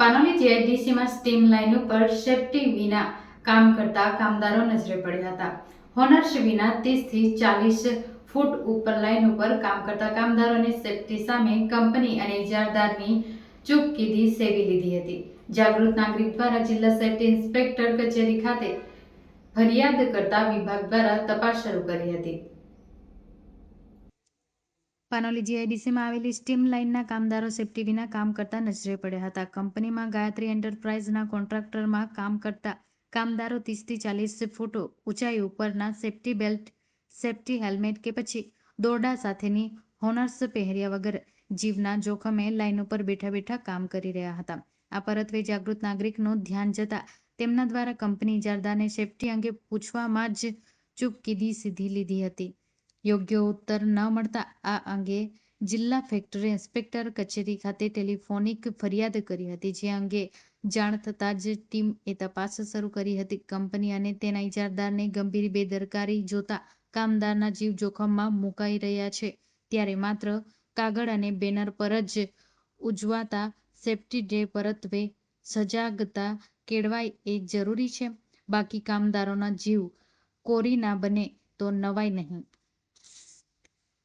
પાનોલી જીઆઈડીસીમાં steam line ઉપર safety વિના કામ કરતા કામદારો નજરે પડ્યા હતા. હોનર્સ વિના ત્રીસથી ચાલીસ ફૂટ ઉપર લાઇન ઉપર કામ કરતા કામદારોની સેફટી સામે કંપની અને ઇજારદારની ચૂક કીધી સેવી લીધી હતી. જાગૃત નાગરિક દ્વારા જિલ્લા સેફટી ઇન્સ્પેક્ટર કચેરી ખાતે ફરિયાદ કરતા વિભાગ દ્વારા તપાસ શરૂ કરી હતી. પાનોલી જીઆઈડીસીમાં આવેલી સ્ટીમ લાઇનના કામદારો સેફ્ટી વિના કામ કરતા નજરે પડ્યા હતા. કંપનીમાં ગાયત્રી એન્ટરપ્રાઇઝના કોન્ટ્રાક્ટરમાં કામ કરતા કામદારો ત્રીસથી ચાલીસ ફૂટ ઊંચાઈ ઉપરના સેફટી બેલ્ટ, સેફટી હેલ્મેટ કે પછી દોરડા સાથેની હોનર્સ પહેર્યા વગર જીવના જોખમે લાઇન ઉપર બેઠા બેઠા કામ કરી રહ્યા હતા. આ પરત્વે જાગૃત નાગરિકનું ધ્યાન જતા તેમના દ્વારા કંપની ઇજારદારને સેફટી અંગે પૂછવામાં જ ચૂપ કીધી સીધી લીધી હતી. યોગ્ય ઉત્તર ન મળતા આ અંગે જિલ્લા ફેક્ટરી ઇન્સ્પેક્ટર કચેરી ખાતે ટેલિફોનિક ફરિયાદ કરી હતી. જે અંગે જાણ થતાં જ ટીમ એ તપાસ શરૂ કરી હતી. કંપની અને તેના ઇજારદારને ગંભીર બેદરકારી જોતા કામદારના જીવ જોખમમાં મુકાઈ રહ્યા છે. ત્યારે માત્ર કાગળ અને બેનર પર જ ઉજવાતા સેફ્ટી ડે પરત્વે સજાગતા કેળવાય એ જરૂરી છે. બાકી કામદારોના જીવ કોરી ના બને તો નવાય નહીં.